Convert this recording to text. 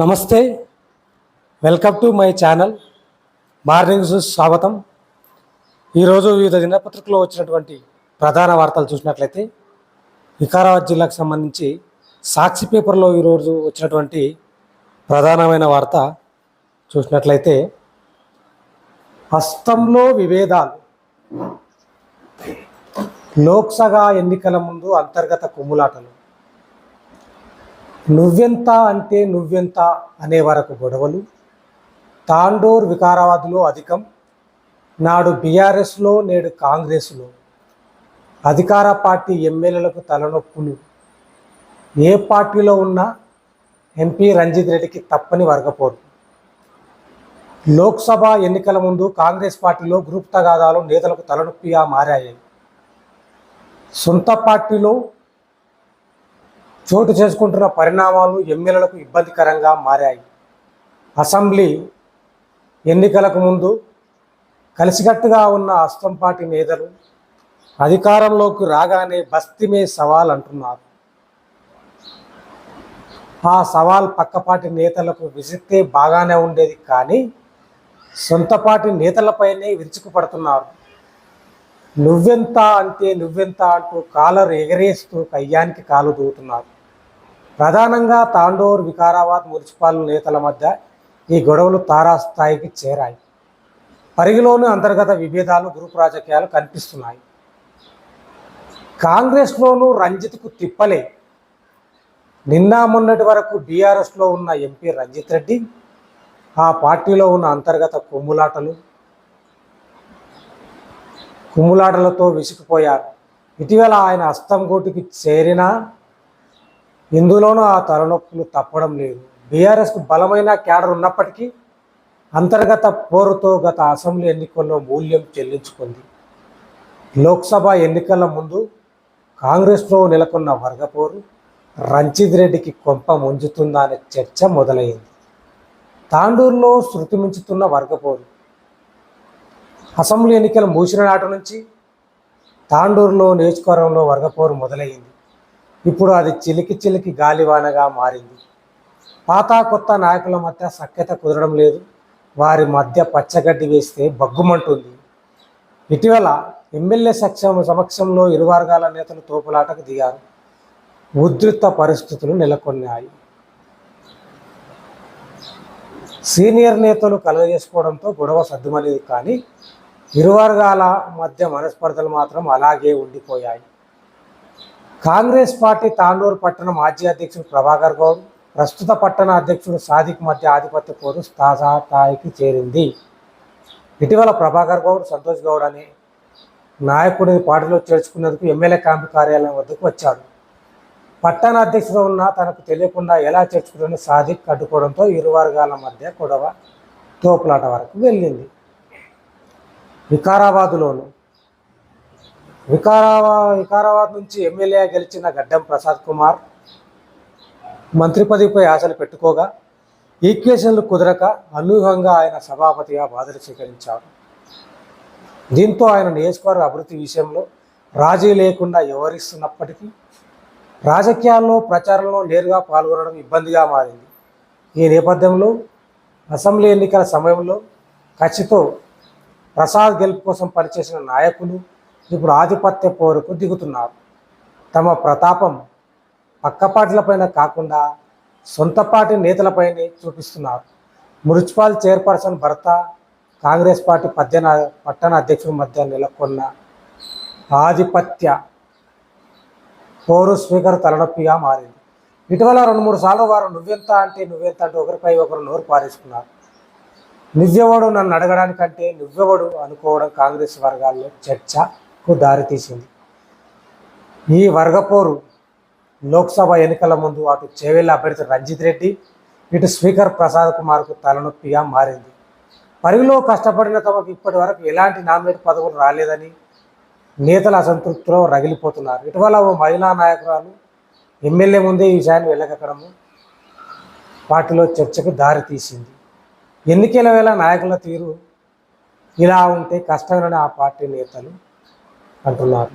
నమస్తే. Welcome to my channel morning స్వాగతం. ఈరోజు వివిధ దినపత్రికలో వచ్చినటువంటి ప్రధాన వార్తలు చూసినట్లయితే వికారాబాద్ జిల్లాకు సంబంధించి సాక్షి పేపర్లో ఈరోజు వచ్చినటువంటి ప్రధానమైన వార్త చూసినట్లయితే హస్తంలో విభేదాలు. లోక్సభ ఎన్నికల ముందు అంతర్గత కుమ్ములాటలు. నువ్వెంత అంటే నువ్వెంత అనే వరకు గొడవలు. తాండూర్ వికారాబాద్లో అధికం. నాడు బీఆర్ఎస్లో నేడు కాంగ్రెస్లో. అధికార పార్టీ ఎమ్మెల్యేలకు తలనొప్పులు. ఏ పార్టీలో ఉన్నా ఎంపీ రంజిత్ రెడ్డికి తప్పని వర్గపోరు. లోక్సభ ఎన్నికల ముందు కాంగ్రెస్ పార్టీలో గ్రూప్ తగాదాలు నేతలకు తలనొప్పిగా మారాయి. సొంత పార్టీలో చోటు చేసుకుంటున్న పరిణామాలు ఎమ్మెల్యేలకు ఇబ్బందికరంగా మారాయి. అసెంబ్లీ ఎన్నికలకు ముందు కలిసికట్టుగా ఉన్న అస్తం పార్టీ నేతలు అధికారంలోకి రాగానే బస్తిమే సవాల్ అంటున్నారు. ఆ సవాల్ పక్కపాటి నేతలకు విసిస్తే బాగానే ఉండేది కానీ సొంతపాటి నేతలపైనే విరుచుకుపడుతున్నారు. నువ్వెంత అంటే నువ్వెంత అంటూ కాలర్ ఎగరేస్తూ కయ్యానికి కాలు దూతున్నారు. ప్రధానంగా తాండూర్ వికారాబాద్ మున్సిపల్ నేతల మధ్య ఈ గొడవలు తారాస్థాయికి చేరాయి. పరిగిలోని అంతర్గత విభేదాలు గ్రూప్ రాజకీయాలు కనిపిస్తున్నాయి. కాంగ్రెస్లోనూ రంజిత్కు తిప్పలే. నిన్న మొన్నటి వరకు బీఆర్ఎస్లో ఉన్న ఎంపీ రంజిత్ రెడ్డి ఆ పార్టీలో ఉన్న అంతర్గత కుమ్ములాటలు కుమ్ములాటలతో విసిగిపోయారు. ఇటీవల ఆయన అస్తంగోటికి చేరినా ఇందులోనూ ఆ తలనొప్పులు తప్పడం లేదు. బీఆర్ఎస్కు బలమైన క్యాడర్ ఉన్నప్పటికీ అంతర్గత పోరుతో గత అసెంబ్లీ ఎన్నికల్లో మూల్యం చెల్లించుకుంది. లోక్సభ ఎన్నికల ముందు కాంగ్రెస్లో నెలకొన్న వర్గపోరు రంజిత్ రెడ్డికి కొంప ముంచుతుందా అనే చర్చ మొదలైంది. తాండూరులో శృతి మించుతున్న వర్గపోరు అసెంబ్లీ ఎన్నికలు మూసిన నాటి నుంచి తాండూరులో నియోజకవర్గంలో వర్గపోరు మొదలైంది. ఇప్పుడు అది చిలికి చిలికి గాలివానగా మారింది. పాత కొత్త నాయకుల మధ్య సఖ్యత కుదరడం లేదు. వారి మధ్య పచ్చగడ్డి వేస్తే బగ్గుమంటుంది ఇటీవల ఎమ్మెల్యే సక్షం సమక్షంలో ఇరు వర్గాల నేతలు తోపులాటకు దిగారు. ఉద్రిక్త పరిస్థితులు నెలకొన్నాయి. సీనియర్ నేతలు కలగజేసుకోవడంతో గొడవ సర్దుమనేది కానీ ఇరు వర్గాల మధ్య మనస్పర్ధలు మాత్రం అలాగే ఉండిపోయాయి. కాంగ్రెస్ పార్టీ తాండూరు పట్టణ మాజీ అధ్యక్షుడు ప్రభాకర్ గౌడ్ ప్రస్తుత పట్టణ అధ్యక్షుడు సాదిక్ మధ్య ఆధిపత్య పోరు స్థాయికి చేరింది. ఇటీవల ప్రభాకర్ గౌడ్ సంతోష్ గౌడ్ అనే నాయకుడిని పార్టీలో చేర్చుకునేందుకు ఎమ్మెల్యే క్యాంపు కార్యాలయం వద్దకు వచ్చాడు పట్టణ అధ్యక్షుడు ఉన్న తనకు తెలియకుండా ఎలా చేర్చుకుని సాదిక్ అడ్డుకోవడంతో ఇరు వర్గాల మధ్య గొడవ తోపులాట వరకు వెళ్ళింది. వికారాబాదులోను వికారాబాద్ వికారాబాద్ నుంచి ఎమ్మెల్యే గెలిచిన గడ్డం ప్రసాద్ కుమార్. మంత్రి పదవిపై ఆశలు పెట్టుకోగా ఈక్వేషన్లు కుదరక అనూహ్యంగా ఆయన సభాపతిగా బాధలు స్వీకరించారు. దీంతో ఆయన నియోజకవర్గ అభివృద్ధి విషయంలో రాజీ లేకుండా వ్యవహరిస్తున్నప్పటికీ రాజకీయాల్లో ప్రచారంలో నేరుగా పాల్గొనడం ఇబ్బందిగా మారింది. ఈ నేపథ్యంలో అసెంబ్లీ ఎన్నికల సమయంలో కచ్చితో ప్రసాద్ గెలుపు కోసం పనిచేసిన నాయకులు ఇప్పుడు ఆధిపత్య పోరుకు దిగుతున్నారు. తమ ప్రతాపం పక్కపాటిలపైన కాకుండా సొంత పార్టీ నేతలపైనే చూపిస్తున్నారు. మున్సిపల్ చైర్పర్సన్ భర్త కాంగ్రెస్ పార్టీ పద్దెన పట్టణ అధ్యక్షుల మధ్య నెలకొన్న ఆధిపత్య పోరు స్పీకర్ తలనొప్పిగా మారింది. ఇటీవల రెండు మూడు సార్లు వారు నువ్వెంత అంటే నువ్వెంత అంటే ఒకరిపై ఒకరు నోరు పారేసుకున్నారు. నువ్వెవడు నన్ను అడగడానికంటే నువ్వెవడు అనుకోవడం కాంగ్రెస్ వర్గాల్లో కు దారితీసింది ఈ వర్గపోరు లోక్సభ ఎన్నికల ముందు అటు చేవెళ్ళ అభ్యర్థి రంజిత్ రెడ్డి ఇటు స్పీకర్ ప్రసాద్ కుమార్కు తలనొప్పిగా మారింది. పరుగులో కష్టపడిన తమకు ఇప్పటి వరకు ఎలాంటి నామినేట్ పదవులు రాలేదని నేతల అసంతృప్తిలో రగిలిపోతున్నారు. ఇటీవల ఓ మహిళా నాయకురాలు ఎమ్మెల్యే ముందే ఈ విషయాన్ని వెళ్ళగక్కడము పార్టీలో చర్చకు దారి తీసింది. ఎన్నికల వేళ నాయకుల తీరు ఇలా ఉంటే కష్టమేనని ఆ పార్టీ నేతలు అంటున్నారు